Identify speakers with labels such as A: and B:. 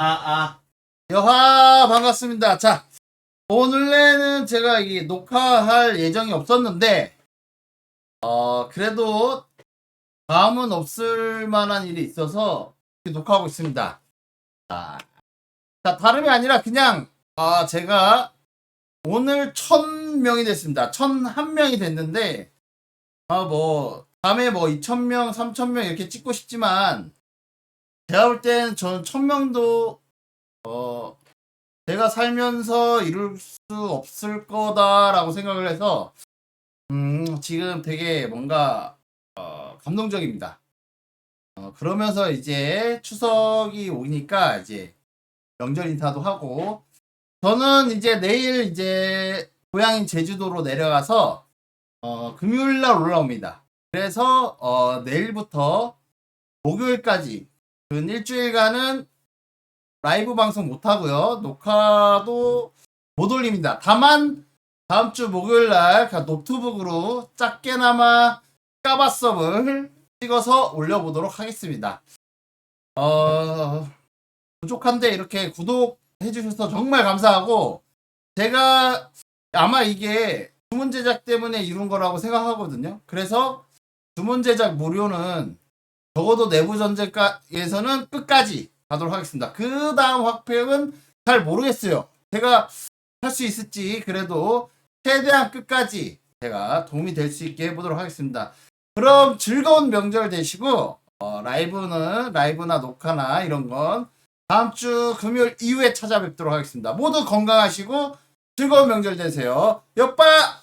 A: 아. 여하, 반갑습니다. 자, 오늘에는 제가 이 녹화할 예정이 없었는데, 어, 그래도 다음은 없을 만한 일이 있어서 녹화하고 있습니다. 자, 자, 다름이 아니라 그냥, 아, 제가 오늘 천 명이 됐습니다. 천 한 명이 됐는데, 아, 뭐, 다음에 뭐 2,000명, 3,000명 이렇게 찍고 싶지만, 제가 볼땐 저는 1,000명도, 어, 제가 살면서 이룰 수 없을 거다라고 생각을 해서, 음, 지금 되게 뭔가, 어, 감동적입니다. 어, 그러면서 이제 추석이 오니까 이제 명절 인사도 하고, 저는 이제 내일 이제 고향인 제주도로 내려가서, 어, 금요일 날 올라옵니다. 그래서, 어, 내일부터 목요일까지 근 일주일간은 라이브 방송 못 하고요. 녹화도 못 올립니다. 다만 다음 주 목요일 날 노트북으로 작게나마 까바썸을 찍어서 올려보도록 하겠습니다. 어, 부족한데 이렇게 구독해 주셔서 정말 감사하고 제가 아마 이게 주문 제작 때문에 이룬 거라고 생각하거든요. 그래서 주문 제작 무료는 적어도 내부 전쟁에서는 끝까지 가도록 하겠습니다. 그 다음 확팩은 잘 모르겠어요. 제가 할 수 있을지 그래도 최대한 끝까지 제가 도움이 될 수 있게 해보도록 하겠습니다. 그럼 즐거운 명절 되시고 어, 라이브는 라이브나 녹화나 이런 건 다음 주 금요일 이후에 찾아뵙도록 하겠습니다. 모두 건강하시고 즐거운 명절 되세요. 옆바